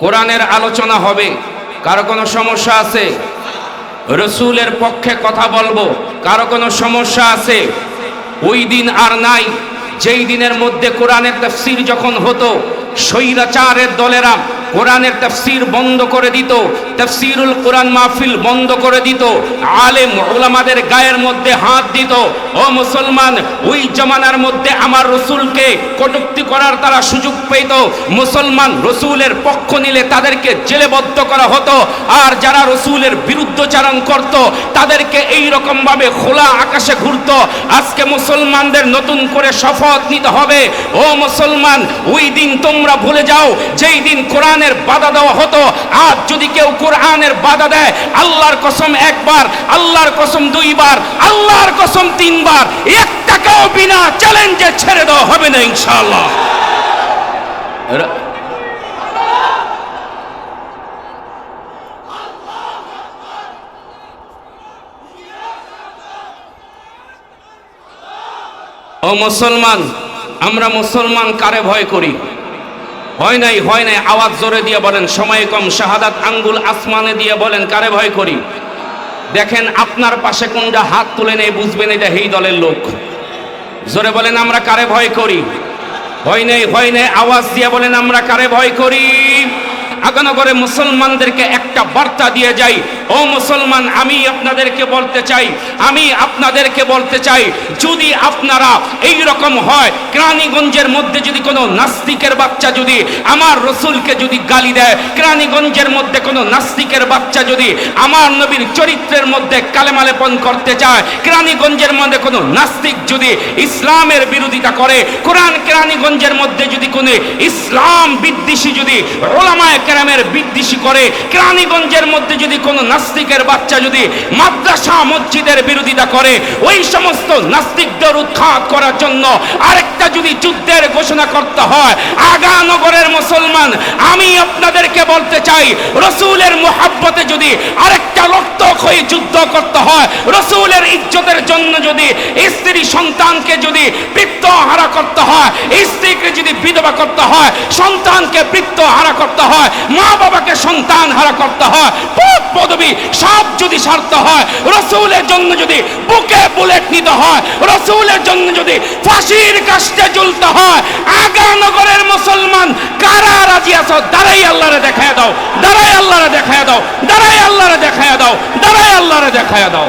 কোরআনের আলোচনা হবে। কারও কোনো সমস্যা আছে? রসুলের পক্ষে কথা বলব। কারও কোনো সমস্যা আছে? ওই দিন আর নাই। যেই দিনের মধ্যে কোরআনের তফসির যখন হতো, স্বৈরাচারের দলেরা কোরআনের তফসির বন্ধ করে দিত, তফসিরুল কোরআন মাহফিল বন্ধ করে দিত, আলেম ওলামাদের গায়ের মধ্যে হাত দিত, ও মুসলমান, ওই জমানার মধ্যে আমার রসুলকে কটুক্তি করার তারা সুযোগ পেত মুসলমান রসুলের পক্ষ নিলে তাদেরকে জেলেবদ্ধ করা হতো, আর যারা রসুলের বিরুদ্ধচারণ করত, তাদেরকে এই রকম ভাবে খোলা আকাশে ঘুরত, আজকে মুসলমানদের নতুন করে শপথ নিতে হবে, ও মুসলমান, ওই দিন তোমরা ভুলে যাও, যেই দিন কোরআনের বাধা দেওয়া হতো, আজ যদি কেউ কোরআনের বাধা দেয়, আল্লাহর কসম একবার, আল্লাহর কসম দুইবার, আল্লাহর কসম তিনবার এক টাকাও বিনা চ্যালেঞ্জে ছেড়ে দেওয়া হবে না ইনশাআল্লাহ। ও মুসলমান, আমরা মুসলমান কারে ভয় করি? হয় নাই হয় নাই, আওয়াজ জোরে দিয়ে বলেন, সময় কম, শাহাদাত আঙ্গুল আসমানে দিয়ে বলেন, কারে ভয় করি? দেখেন আপনার পাশে কোনটা হাত তুলে নেই বুঝবেন এটা এই দলের লোক। জোরে বলেন, আমরা কারে ভয় করি? হয় নাই হয় নাই, আওয়াজ দিয়ে বলেন, আমরা কারে ভয় করি? আগানো করে মুসলমানদেরকে একটা বার্তা দিয়ে যাই ও মুসলমান, আমি আপনাদেরকে বলতে চাই, আমি আপনাদেরকে বলতে চাই, যদি আপনারা এই রকম হয় কেরানীগঞ্জের মধ্যে যদি কোনো নাস্তিকের বাচ্চা যদি আমার রসুলকে যদি গালি দেয় কেরানীগঞ্জের মধ্যে কোনো নাস্তিকের বাচ্চা যদি আমার নবীর চরিত্রের মধ্যে কালেমালেপন করতে চায় কেরানীগঞ্জের মধ্যে কোনো নাস্তিক যদি ইসলামের বিরোধিতা করে, কোরআন কেরানীগঞ্জের মধ্যে যদি কোনো ইসলাম বিদ্বেষী যদি ওলামায় কেরামের বিদ্বেষী করে কেরানীগঞ্জের মধ্যে যদি কোনো নাস্তিকের বাচ্চা যদি মাদ্রাসা, মসজিদের বিরোধিতা করে, ওই সমস্ত নাস্তিকদের উৎখাত করার জন্য আরেকটা যদি যুদ্ধের ঘোষণা করতে হয়, আগানগরের মুসলমান, আমি আপনাদেরকে বলতে চাই, রসুলের মোহাব্বতে যদি আরেকটা রক্তক্ষয়ী যুদ্ধ করতে হয়, রসুলের ইজ্জতের জন্য যদি স্ত্রী সন্তানকে যদি বৃত্ত হারা করতে হয় বিধবা করতে হয়, সন্তানকে বৃত্ত হারা করতে হয় মা বাবাকে সন্তান হারা করতে হয় পদ পদবি সব যদি সারতে হয়, রসুলের জন্য যদি বুকে বুলেট নিতে হয়, রসুলের জন্য যদি ফাঁসির কাষ্টে জ্বলতে হয়, আগানগরের মুসলমান কারা রাজি আছো? দাঁড়াই আল্লাহরে দেখায় দাও, দাঁড়াই আল্লাহরে দেখায় দাও, দাঁড়াই আল্লাহরে দেখায় দাও, দাঁড়াই আল্লাহরে দেখায় দাও।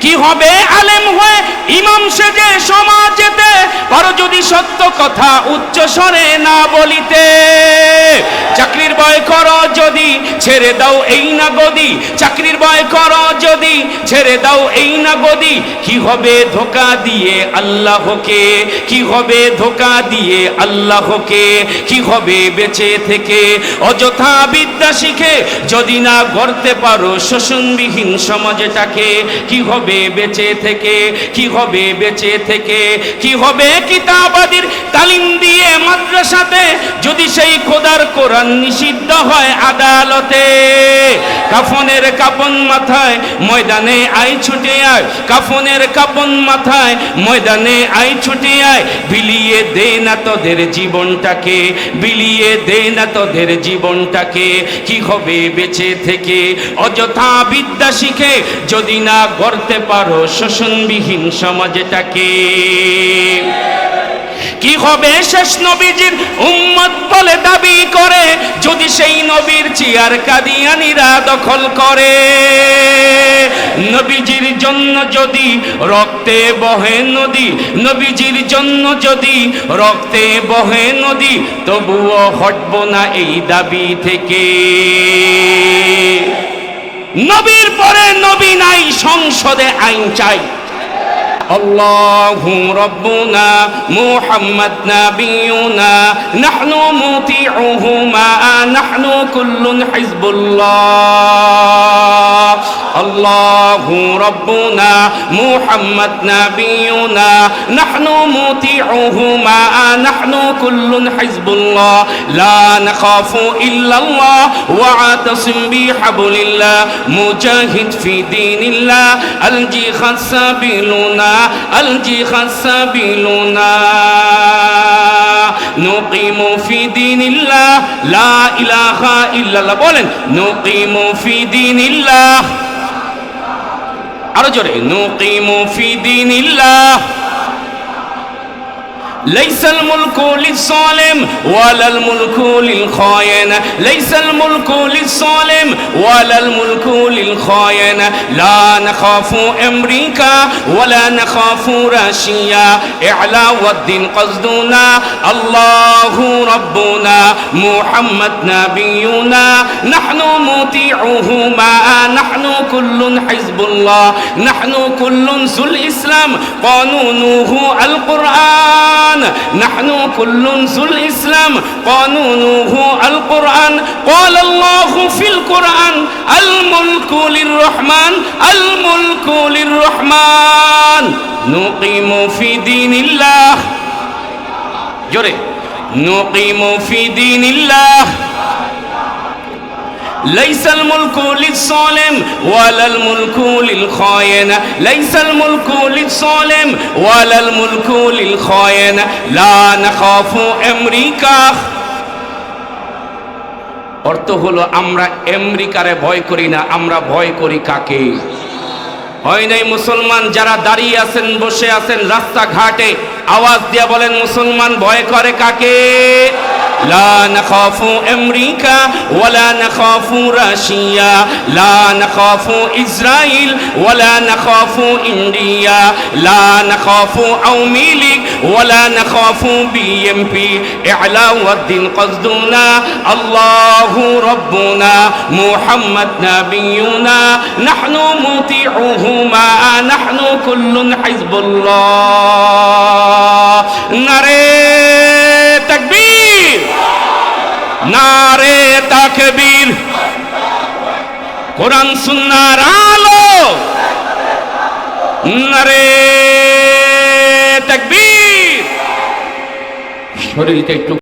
কি হবে? আলেম হয়ে ইমাম সেজে সমাজেতে পারো যদি সত্য কথা উচ্চ স্বরে না বলিতে। চাকরির ভয় করো যদি, ছেড়ে দাও এই না গদি চাকরির ভয় করো যদি, ছেড়ে দাও এই না গদি কি হবে ধোকা দিয়ে আল্লাহকে? কি হবে ধোকা দিয়ে আল্লাহকে? কি হবে বেঁচে থেকে? অযথা বিদ্যা শিখে যদি না গড়তে পারো শোষণবিহীন সমাজটাকে, কি হবে বেঁচে থেকে? কি হবে বেঁচে থেকে? কি হবে কিতাবাদির তালিম দিয়ে মাদ্রাসাতে? যদি সেই খোদার কোরআন নিষিদ্ধ হয় আদালতে, কাফনের কাপন মাথায় ময়দানে আই ছুটে আয়, কাফনের কাপন মাথায় ময়দানে আই ছুটে আয়, বিলিয়ে দে না তোদের জীবনটাকে, বিলিয়ে দে না তোদের জীবনটাকে, কি হবে বেঁচে থেকে? অযথা বিদ্যা শিখে যদি না গড়তে পারো, শোষণবিহীন সমাজটাকে। কি হবে শেষ নবীজির উম্মত বলে দাবি করে, যদি সেই নবীর চিয়ার কাদিয়ানিরা দখল করে? নবীজির জন্য যদি রক্তে বহে নদী, নবীজির জন্য যদি রক্তে বহে নদী, তবুও হটব না এই দাবি থেকে। নবীর পরে নবী নাই সংসদে আইন চাই الله ربنا محمد نبينا نحن مطيعه ما نحن كل حزب الله الله ربنا محمد نبينا. نحن مطيعهما نحن كل حزب الله. لا نخاف إلا الله وعتصم بحبل الله. مجاهد في دين الله الجهاد سبيلنا الجهاد سبيلنا. نقيم في دين الله لا إله إلا الله. نقيم في دين الله. আরও জোরে নুকিমু ফি দিনিল্লাহ। ليس الملك للظالم ولا الملك للخاين. ليس الملك للظالم ولا الملك للخاين. لا نخاف أمريكا ولا نخاف روسيا اعلى والدين قصدنا الله ربنا محمد نبينا. نحن مطيعه ما نحن كل حزب الله. نحن كل ذو الإسلام قانونه القران نحن كل ذو الإسلام قانونه القرآن قال الله في القرآن الملك للرحمن الملك للرحمن نقيم في دين الله جري نقيم في دين الله লাইসাল মুলকু লিসসালিম, ওয়ালাল মুলকু লিল খায়েন লাইসাল মুলকু লিসসালিম, ওয়ালাল মুলকু লিল খায়েন লা অর্থ হলো, আমরা আমেরিকারে ভয় করি না, আমরা ভয় করি কাকে? হয় নাই মুসলমান, যারা দাঁড়িয়ে আছেন, বসে আছেন, রাস্তাঘাটে আওয়াজ দিয়া বলেন, মুসলমান ভয় করে কাকে? لا نخاف أمريكا ولا نخاف روسيا لا نخاف إسرائيل ولا نخاف إنديا. لا نخاف أومي ليج ولا نخاف بي إم بي. إعلى والدين قصدنا الله ربنا محمد نبينا. نحن مطيعه ما نحن كل حزب الله. نرى নারে তাকবীর। কোরআন সুন্নার আলো। নারে তাকবীর। শরীরটা একটু